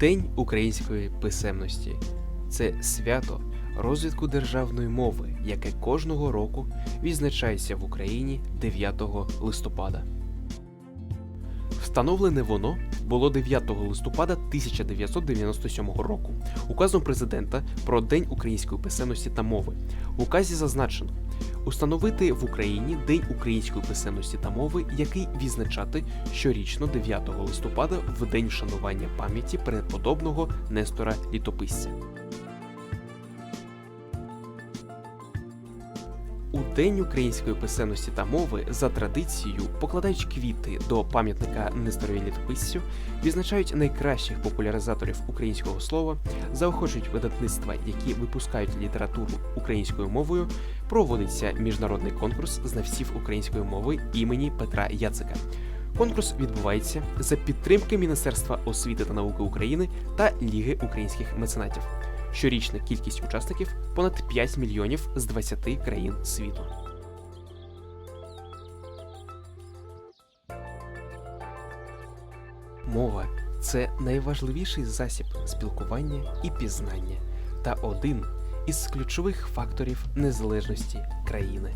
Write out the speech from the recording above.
День української писемності це свято розвитку державної мови, яке кожного року відзначається в Україні 9 листопада. Встановлене воно було 9 листопада 1997 року указом президента про День української писемності та мови. В указі зазначено установити в Україні День української писемності та мови, який відзначати щорічно 9 листопада в день вшанування пам'яті преподобного Нестора Літописця. У День української писемності та мови за традицією покладають квіти до пам'ятника Несторові літописцю, відзначають найкращих популяризаторів українського слова, заохочують видавництва, які випускають літературу українською мовою. Проводиться міжнародний конкурс знавців української мови імені Петра Яцика. Конкурс відбувається за підтримки Міністерства освіти та науки України та Ліги українських меценатів. Щорічна кількість учасників понад 5 мільйонів з 20 країн світу. Мова це найважливіший засіб спілкування і пізнання та один із ключових факторів незалежності країни.